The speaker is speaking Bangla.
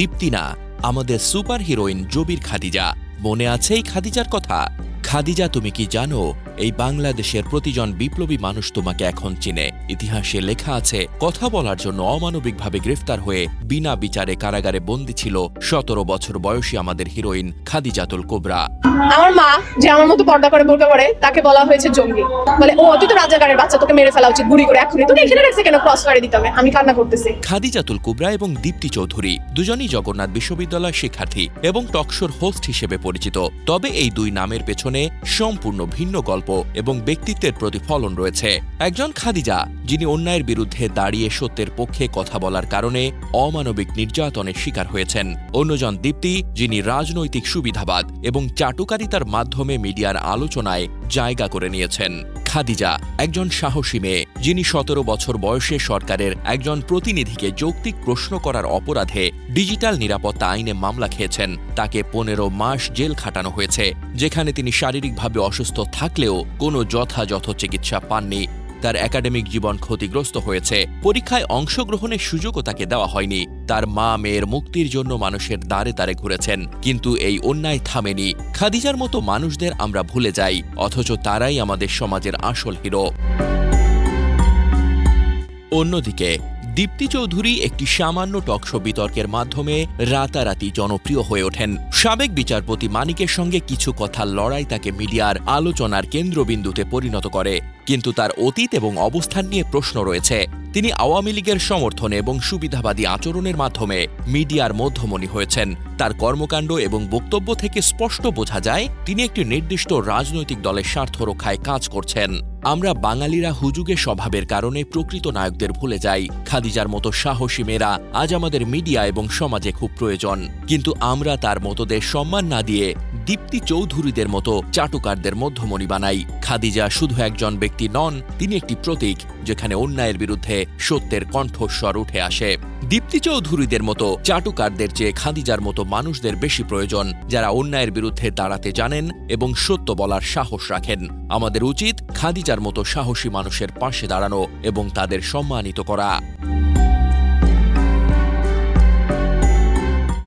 দীপ্তি না, আমাদের সুপার হিরোইন জবির খাদিজা। মনে আছে এই খাদিজার কথা? খাদিজা, তুমি কি জানো, এই বাংলাদেশের প্রতিজন বিপ্লবী মানুষ তোমাকে এখন চিনে। ইতিহাসে লেখা আছে, কথা বলার জন্য অমানবিকভাবে গ্রেফতার হয়ে বিনা বিচারে কারাগারে বন্দী ছিল সতেরো বছর বয়সী আমাদের হিরোইন খাদিজাতুল কোবরা। আমার মা যে আমার মতো পর্দা করে, বোরকা করে তাকে বলা হয়েছে জঙ্গি। বলে, ও, তুই তো রাজাগারের বাচ্চা, তোকে মেরে ফেলা উচিত গুড়ি করে, এখনই। তোকে এখানে রাখছে কেন? ক্রস ফায়ারে দিতে হবে। আমি কান্না করতেছি। খাদিজাতুল কুবরা এবং দীপ্তি চৌধুরী দুজনই জগন্নাথ বিশ্ববিদ্যালয় শিক্ষার্থী এবং টকশোর হোস্ট হিসেবে পরিচিত। তবে এই দুই নামের পেছনে সম্পূর্ণ ভিন্ন গল্প এবং ব্যক্তিত্বের প্রতিফলন রয়েছে। একজন খাদিজা যিনি অন্যায়ের বিরুদ্ধে দাঁড়িয়ে সত্যের পক্ষে কথা বলার কারণে অমানবিক নির্যাতনের শিকার হয়েছেন। অন্যজন দীপ্তি, যিনি রাজনৈতিক সুবিধাবাদ এবং চাটুকারিতার মাধ্যমে মিডিয়ার আলোচনায় জায়গা করে নিয়েছেন। খাদিজা, একজন সাহসী মেয়ে, যিনি সতেরো বছর বয়সে সরকারের একজন প্রতিনিধিকে যৌক্তিক প্রশ্ন করার অপরাধে ডিজিটাল নিরাপত্তা আইনে মামলা খেয়েছেন। তাকে পনেরো মাস জেল খাটানো হয়েছে, যেখানে তিনি শারীরিকভাবে অসুস্থ থাকলেও কোনো যথাযথ চিকিৎসা পাননি। তার একাডেমিক জীবন ক্ষতিগ্রস্ত হয়েছে। পরীক্ষায় অংশগ্রহণের সুযোগও তাকে দেওয়া হয়নি। তার মা মেয়ের মুক্তির জন্য মানুষের দ্বারে দ্বারে ঘুরেছেন, কিন্তু এই অন্যায় থামেনি। খাদিজার মতো মানুষদের আমরা ভুলে যাই, অথচ তারাই আমাদের সমাজের আসল হিরো। অন্যদিকে দীপ্তি চৌধুরী একটি সামান্য টকশো বিতর্কের মাধ্যমে রাতারাতি জনপ্রিয় হয়ে ওঠেন। সাবেক বিচারপতি মানিকের সঙ্গে কিছু কথা লড়াই তাকে মিডিয়ার আলোচনার কেন্দ্রবিন্দুতে পরিণত করে, কিন্তু তার অতীত এবং অবস্থান নিয়ে প্রশ্ন রয়েছে। তিনি আওয়ামী লীগের সমর্থনে এবং সুবিধাবাদী আচরণের মাধ্যমে মিডিয়ার মধ্যমণি হয়েছেন। তার কর্মকাণ্ড এবং বক্তব্য থেকে স্পষ্ট বোঝা যায়, তিনি একটি নির্দিষ্ট রাজনৈতিক দলের স্বার্থ রক্ষায় কাজ করছেন। আমরা বাঙালিরা হুজুগে স্বভাবের কারণে প্রকৃত নায়কদের ভুলে যাই। খাদিজার মতো সাহসী মেয়েরা আজ আমাদের মিডিয়া এবং সমাজে খুব প্রয়োজন। কিন্তু আমরা তার মতোদের সম্মান না দিয়ে দীপ্তি চৌধুরীদের মতো চাটুকারদের মধ্যমণি বানাই। খাদিজা শুধু একজন ব্যক্তি নন, তিনি একটি প্রতীক, যেখানে অন্যায়ের বিরুদ্ধে সত্যের কণ্ঠস্বর উঠে আসে। দীপ্তি চৌধুরীদের মতো চাটুকারদের চেয়ে খাদিজার মতো মানুষদের বেশি প্রয়োজন, যারা অন্যায়ের বিরুদ্ধে দাঁড়াতে জানেন এবং সত্য বলার সাহস রাখেন। আমাদের উচিত খাদিজার মতো সাহসী মানুষের পাশে দাঁড়ানো এবং তাদের সম্মানিত করা।